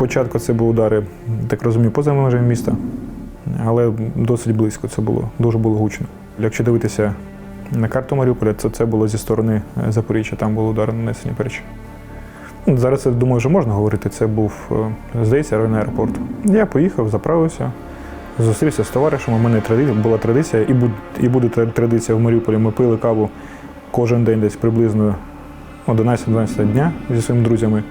Спочатку це були удари, так розумію, поза межами міста, але досить близько це було, дуже було гучно. Якщо дивитися на карту Маріуполя, то це було зі сторони е, Запоріжжя, там були удари нанесені перші. Ну, Зараз я думаю, вже можна говорити. Це був, е, здається, районний аеропорт. Я поїхав, заправився, зустрівся з товаришем. У мене була традиція, і, буд- і буде традиція в Маріуполі. Ми пили каву кожен день десь приблизно 11-12 дня зі своїми друзями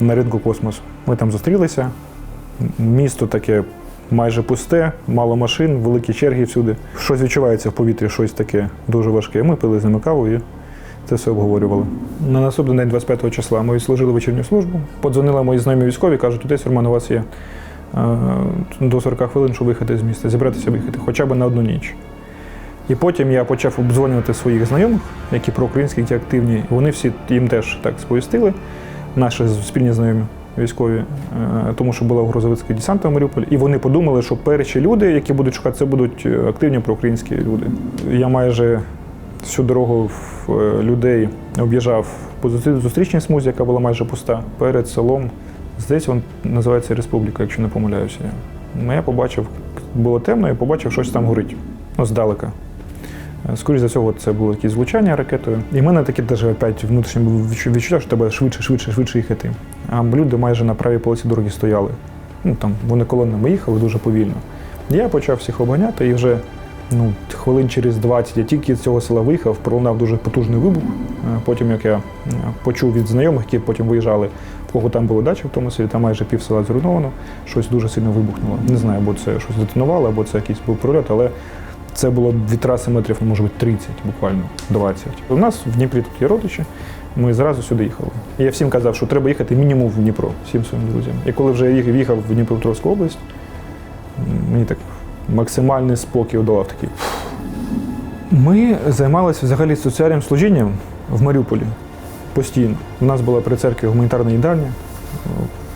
на ринку космос. Ми там зустрілися. Місто таке майже пусте, мало машин, великі черги всюди. Щось відчувається в повітрі, щось таке дуже важке. Ми пили з ними каву і це все обговорювали. На наступний день, 25 числа, ми відслужили вечірню службу. Подзвонили мої знайомі військові, кажуть, тут Роман, у вас є е, до 40 хвилин, щоб виїхати з міста, зібратися виїхати, хоча б на одну ніч. І потім я почав обдзвонювати своїх знайомих, які проукраїнські, які активні. Вони всі їм теж так сповістили, наші спільні знайомі військові, е, тому що була грузовицький десант в Маріуполі. І вони подумали, що перші люди, які будуть шукати, це будуть е, активні проукраїнські люди. Я майже всю дорогу в е, людей об'їжджав по зустрі- зустрічній смузі, яка була майже пуста, перед селом. Здається, він називається Республіка, якщо не помиляюся. Я побачив, було темно, і побачив, щось там горить. Ну, здалека. Е, Скоріше за всього, це було якесь влучання ракетою. І в мене таке теж опять внутрішнє відчуття, що треба швидше, швидше, швидше їхати. А люди майже на правій полосі дороги стояли. Ну там вони колонами їхали дуже повільно. Я почав всіх обганяти і вже ну, хвилин через 20 я тільки з цього села виїхав, пролунав дуже потужний вибух. Е, Потім, як я е, почув від знайомих, які потім виїжджали, в кого там були дачі в тому селі, там майже пів села зруйновано, щось дуже сильно вибухнуло. Не знаю, або це щось детонувало, або це якийсь був прольот, але це було від траси метрів, ну, може бути 30, буквально 20. У нас в Дніпрі тут є родичі. Ми зразу сюди їхали. Я всім казав, що треба їхати мінімум в Дніпро, всім своїм друзям. І коли вже я їхав, в Дніпропетровську область, мені так максимальний спокій удавав такий. Ми займалися взагалі соціальним служінням в Маріуполі постійно. У нас була при церкві гуманітарна їдальня,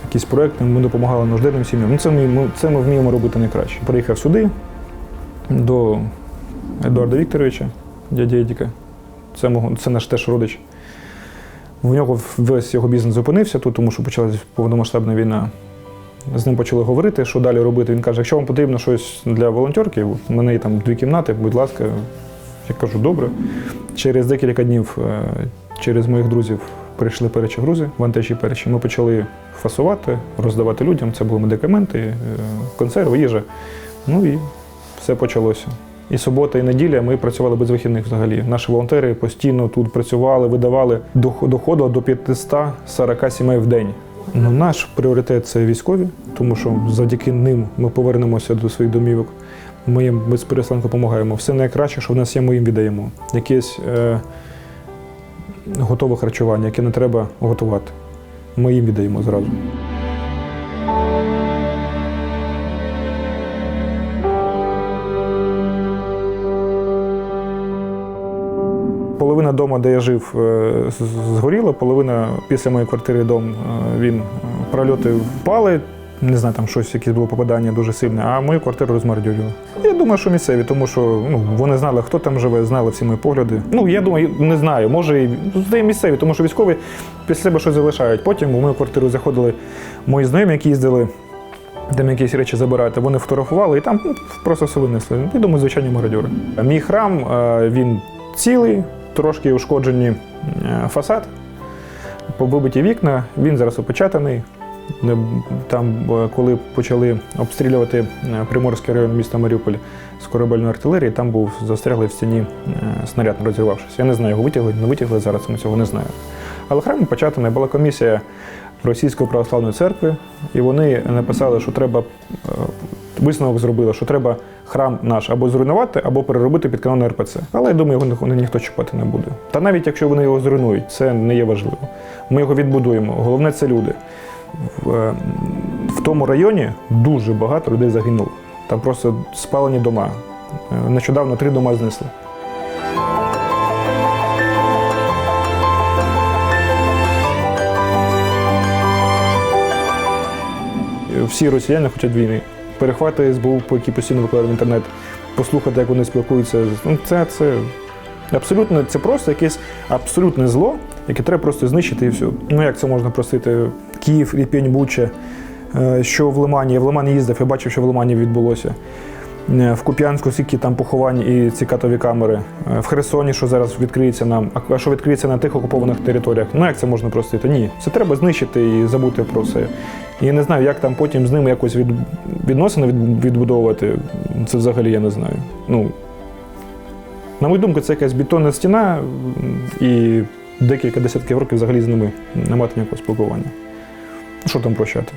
якісь проекти, ми допомагали нужденним сім'ям. Ну, це, ми- це ми вміємо робити найкраще. Приїхав сюди до Едуарда Вікторовича, дядя Едіка. Це, мого, це наш теж родич. В нього весь його бізнес зупинився тут, тому що почалася повномасштабна війна. З ним почали говорити, що далі робити. Він каже, якщо вам потрібно щось для волонтерки, у мене є там дві кімнати, будь ласка. Я кажу, добре. Через декілька днів е, через моїх друзів прийшли перечі грузи, вантажі перечі. Ми почали фасувати, роздавати людям. Це були медикаменти, е, консерви, їжа. Ну і все почалося. І субота, і неділя ми працювали без вихідних взагалі. Наші волонтери постійно тут працювали, видавали. Дох- Доходило до 540 сімей в день. Ну, наш пріоритет це військові, тому що завдяки ним ми повернемося до своїх домівок. Ми їм безперестанку допомагаємо. Все найкраще, що в нас є, ми їм віддаємо. Якесь е, готове харчування, яке не треба готувати. Ми їм віддаємо зразу. Половина дому, де я жив, е, згоріла, половина після моєї квартири дом е, він е, прольоти впали. Не знаю, там щось, якесь було попадання дуже сильне, а мою квартиру розмордюрили. Я думаю, що місцеві, тому що ну, вони знали, хто там живе, знали всі мої погляди. Ну, я думаю, не знаю, може і ну, здається, місцеві, тому що військові після себе щось залишають. Потім у мою квартиру заходили мої знайомі, які їздили там якісь речі забирати. Вони фотографували і там ну, просто все винесли. Я думаю, звичайні мародьори. Мій храм він цілий, трошки ушкоджені е, фасад, побиті вікна, він зараз опечатаний. Там, е, коли почали обстрілювати е, Приморський район міста Маріуполь з корабельної артилерії, там був застряглий в стіні снаряд, розірвавшись. Я не знаю, його витягли, не витягли зараз, ми цього не знаємо. Але храм опечатаний, була комісія Російської православної церкви, і вони написали, що треба висновок зробили, що треба храм наш або зруйнувати, або переробити під канон РПЦ. Але я думаю, його ні- ніхто чіпати не буде. Та навіть якщо вони його зруйнують, це не є важливо. Ми його відбудуємо. Головне це люди. В, е, в тому районі дуже багато людей загинуло. Там просто спалені дома. Е, Нещодавно три дома знесли. Всі росіяни хочуть війни. Перехвати СБУ, по які постійно викладають в інтернет, послухати, як вони спілкуються. Ну, це, це абсолютно це просто якесь абсолютне зло, яке треба просто знищити і все. Ну як це можна простити? Київ, Ірпінь, Буча, е, що в Лимані, я в Лимані їздив, я бачив, що в Лимані відбулося. Е, В Куп'янську скільки там поховань і ці катові камери. Е, В Херсоні, що зараз відкриється нам, а- що відкриється на тих окупованих територіях. Ну як це можна простити? Ні. Це треба знищити і забути про це. І я не знаю, як там потім з ними якось від, відносини від, відбудовувати. Це взагалі я не знаю. Ну, на мою думку, це якась бетонна стіна, і декілька десятків років взагалі з ними немає ніякого спілкування. Що там прощати?